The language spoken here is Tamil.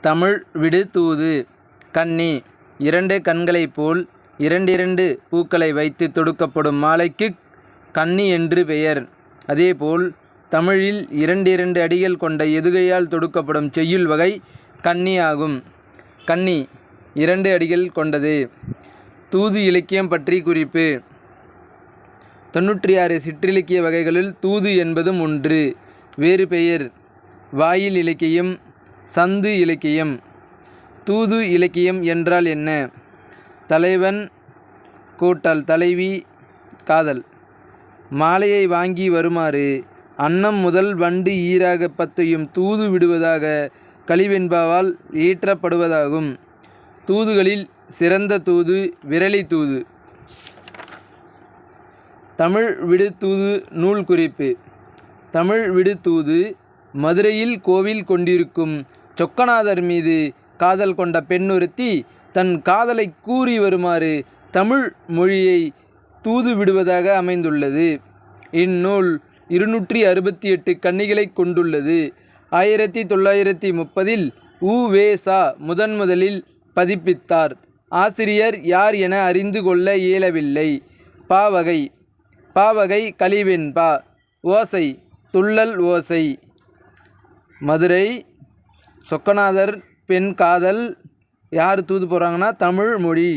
தமிழ் விடு தூது கன்னி இரண்டு கண்களைப் போல் இரண்டிரண்டு பூக்களை வைத்து தொடுக்கப்படும் மாலைக்குக் கன்னி என்று பெயர். அதேபோல் தமிழில் இரண்டிரண்டு அடிகள் கொண்ட எதுகையால் தொடுக்கப்படும் செய்யுள் வகை கண்ணி ஆகும். கன்னி இரண்டு அடிகள் கொண்டது. தூது இலக்கியம் பற்றி குறிப்பு தொன்னூற்றி ஆறு சிற்றிலக்கிய வகைகளில் தூது என்பதும் ஒன்று. வேறு பெயர் வாயில் இலக்கியம் சந்து இலக்கியம். தூது இலக்கியம் என்றால் என்ன? தலைவன் தலைவி காதல். மாலையை வாங்கி வருமாறு அன்னம் முதல் வண்டு ஈராக பத்தையும் தூது விடுவதாக கலிவெண்பாவால் ஏற்றப்படுவதாகும் தூதுகளில் சிறந்த தூது விரலி தூது. தமிழ் விடு தூது நூல் குறிப்பு தமிழ் விடு தூது மதுரையில் கோவில் கொண்டிருக்கும் சொக்கநாதர் மீது காதல் கொண்ட பெண்ணொருத்தி தன் காதலை கூறி வருமாறு தமிழ் மொழியை தூது விடுவதாக அமைந்துள்ளது. இந்நூல் இருநூற்றி அறுபத்தி எட்டு கன்னிகளைக் கொண்டுள்ளது. ஆயிரத்தி தொள்ளாயிரத்தி முப்பதில் உ. வே. சா. முதன் முதலில் பதிப்பித்தார். ஆசிரியர் யார் என அறிந்து கொள்ள இயலவில்லை. பாவகை பாவகை கலிவெண்பா. ஓசை துள்ளல் ஓசை. மதுரை சொக்கநாதர் பெண் காதல் யார் தூது போகிறாங்கன்னா தமிழ் மொழி.